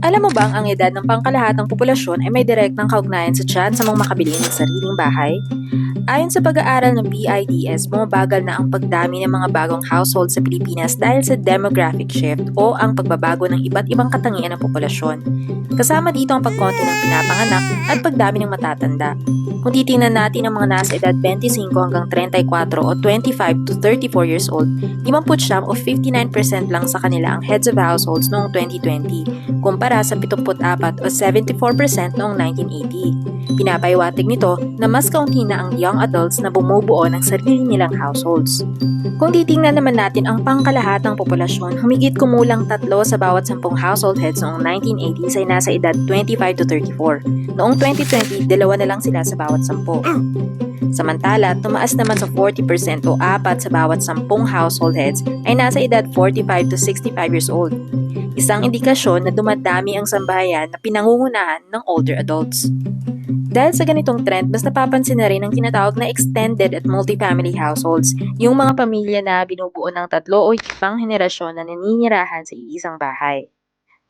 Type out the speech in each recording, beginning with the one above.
Alam mo bang ang edad ng pangkalahatang populasyon ay may direktang kaugnayan sa tsansa mong makabili ng sariling bahay? Ayon sa pag-aaral ng PIDS, bumabagal na ang pagdami ng mga bagong household sa Pilipinas dahil sa demographic shift o ang pagbabago ng iba't ibang katangian ng populasyon. Kasama dito ang pagkonti ng pinapanganak at pagdami ng matatanda. Kung titingnan natin ang mga nasa edad 25 hanggang 34 o 25 to 34 years old, 50 o 59% lang sa kanila ang heads of households noong 2020 kumpara sa 74 o 74% noong 1980. Pinapaiwatig nito na mas kaunti na ang young adults na bumubuo ng sarili nilang households. Kung titingnan naman natin ang pangkalahatang populasyon, humigit kumulang tatlo sa bawat sampung household heads noong 1980s ay nasa edad 25 to 34. Noong 2020, dalawa na lang sila sa bawat sampu. Samantala, tumaas naman sa 40% o apat sa bawat sampung household heads ay nasa edad 45 to 65 years old. Isang indikasyon na dumadami ang sambahayan na pinangungunahan ng older adults. Dahil sa ganitong trend, mas napapansin na rin ang tinatawag na extended at multifamily households, yung mga pamilya na binubuo ng tatlo o ibang henerasyon na naninirahan sa iisang bahay.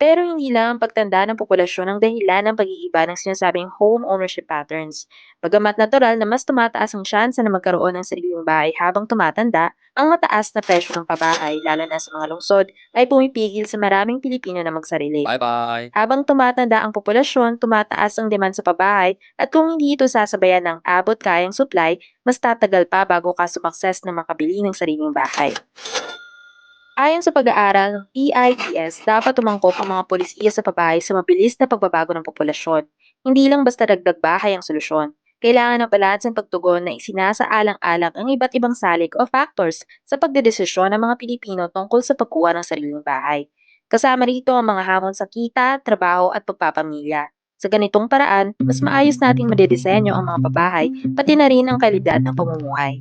Pero hindi lang ang pagtanda ng populasyon ang dahilan ng pag-iiba ng sinasabing home ownership patterns. Bagamat natural na mas tumataas ang tsansa na magkaroon ng sariling bahay habang tumatanda, ang mataas na presyo ng pabahay, lalo na sa mga lungsod, ay pumipigil sa maraming Pilipino na magsarili. Bye-bye. Habang tumatanda ang populasyon, tumataas ang demand sa pabahay at kung hindi ito sasabayan ng abot kayang supply, mas tatagal pa bago ka sumakses na makabili ng sariling bahay. Ayon sa pag-aaral ng PIDS, dapat tumangkop ang mga polisiya sa pabahay sa mabilis na pagbabago ng populasyon. Hindi lang basta dagdag bahay ang solusyon. Kailangan ng balanseng pagtugon na isinasaalang-alang ang iba't ibang salik o factors sa pagdedesisyon ng mga Pilipino tungkol sa pagkuha ng sariling bahay. Kasama rito ang mga hamon sa kita, trabaho at pagpapamilya. Sa ganitong paraan, mas maayos nating madedesenyo ang mga pabahay, pati na rin ang kalidad ng pamumuhay.